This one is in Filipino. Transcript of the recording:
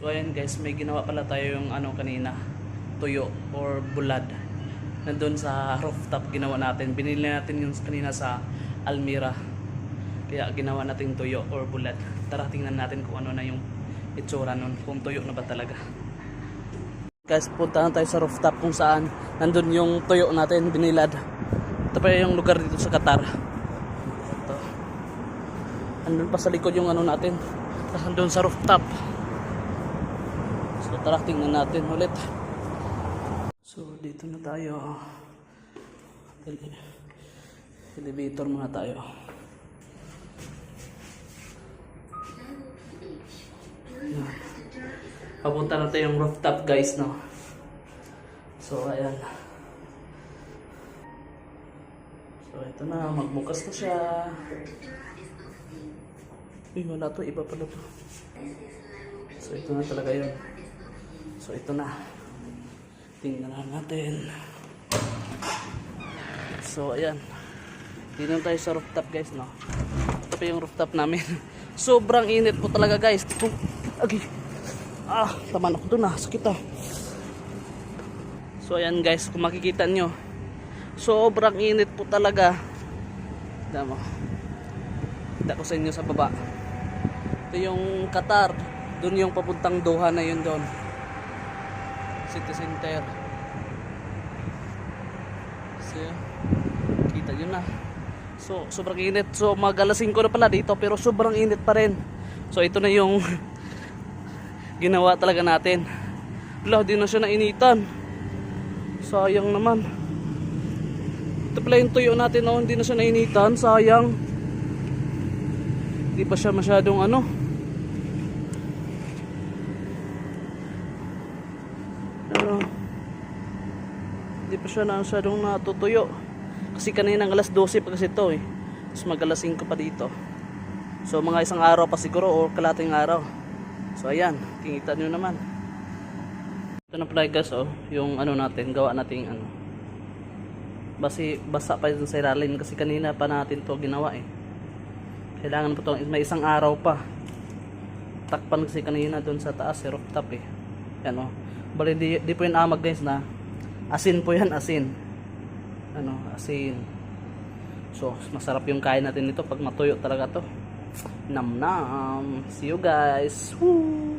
So ayan guys, may ginawa pala tayo yung ano kanina, tuyo or bulad. Nandun sa rooftop ginawa natin. Binili natin yung kanina sa Almira. Kaya ginawa natin tuyo or bulad. Tara tingnan natin kung ano na yung itsura nun. Kung tuyo na ba talaga. Guys, punta tayo sa rooftop kung saan nandun yung tuyo natin, binilad. Ito pa yung lugar dito sa Qatar. Ito. Andun pa sa likod yung ano natin. Tapos andun sa rooftop. So tara, tingnan natin ulit. So dito na tayo. Ele- Elevator muna tayo. Papunta na tayo yung rooftop guys, no? So ayan. So ito na, magbukas na siya. Uy, wala to, iba pala to. So ito na talaga yun. So ito na. Tingnan na natin. So ayan. Dito tayo sa rooftop guys no. Ito pa yung rooftop namin. Sobrang init po talaga guys. Agi. Ah, taman ako dun ah. Sakit ah. So ayan guys, kung makikita nyo. Sobrang init po talaga. Tama. Kita ko sa inyo sa baba. Ito yung Qatar. Doon yung papuntang Doha na yun doon. City Center. So, kita nyo na. So, sobrang init. So, magalasing ko na pala dito pero sobrang init pa rin. So, ito na yung ginawa talaga natin. Wala, di na siya nainitan. Sayang naman. Ito pala yung tuyo natin no, hindi na siya nainitan. Sayang. Hindi pa siya masyadong ano. Ano. Hindi pa siya na masyadong natutuyo. Kasi kanina alas 12 pa kasi ito eh. Tapos magalasing ko pa dito. So mga isang araw pa siguro or kalating araw. So ayan, kikita nyo naman. Ito na pala guys oh, yung ano natin, gawa natin ano. Basi basa pa yun sa ilalim kasi kanina pa natin to ginawa eh. Kailangan pa to, may isang araw pa. Takpan kasi kanina doon sa taas, eh, rooftop eh. Yan oh. Bali di, di po yun amag guys na asin po yan, asin. Ano, asin. So, masarap yung kain natin nito pag matuyo talaga to. Nam nam. See you guys. Woo!